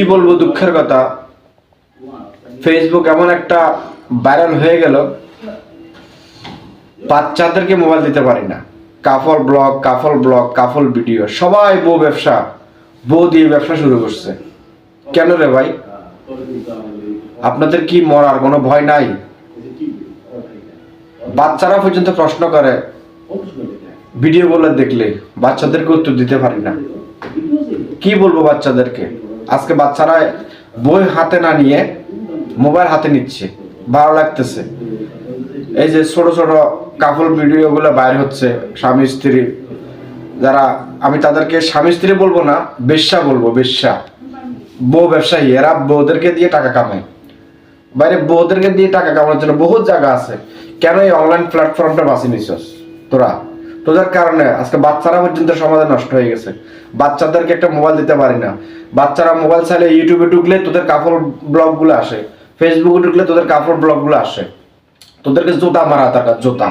কি বলব দুঃখের কথা? ফেসবুক এমন একটা ভাইরাল হয়ে গেল, বাচ্চাদেরকে মোবাইল দিতে পারি না। Couple vlog couple vlog couple video সবাই বউ ব্যবসা, বউ দিয়ে ব্যবসা শুরু করছে। কেন রে ভাই? আপনাদের কি মরার কোনো ভয় নাই? বাচ্চারা পর্যন্ত প্রশ্ন করে ভিডিও বলে দেখলে বাচ্চাদেরকে উত্তর দিতে পারি না। কি বলব বাচ্চাদেরকে? আজকে বাচ্চারা বই হাতে না নিয়ে মোবাইল হাতে নিচ্ছে, ভালো লাগতেছে। এই যে ছোট ছোট কাপল ভিডিও গুলো বাইর হচ্ছে স্বামী স্ত্রী, যারা আমি তাদেরকে স্বামী স্ত্রী বলব না, বেশ্যা বলব, বেশ্যা। বউ ব্যবসায়ী, এরা বউদেরকে দিয়ে টাকা কামায়। বাইরে বউদেরকে দিয়ে টাকা কামানোর জন্য বহুত জায়গা আছে। কেন এই অনলাইন প্ল্যাটফর্মটা বাঁচি নিছস তোরা? তোদের কারণে আজকে বাচ্চারা পর্যন্ত সমাজে নষ্ট হয়ে গেছে। বাচ্চাদেরকে একটা মোবাইল দিতে পারি না। বাচ্চারা মোবাইল চাইলে ইউটিউবে ঢুকলে তোদের কাপড় ব্লগগুলো আসে ফেসবুকে ঢুকলে তোদের কাপড় ব্লগগুলো আসে। তোদেরকে জোতা মারা তাটা জোতা।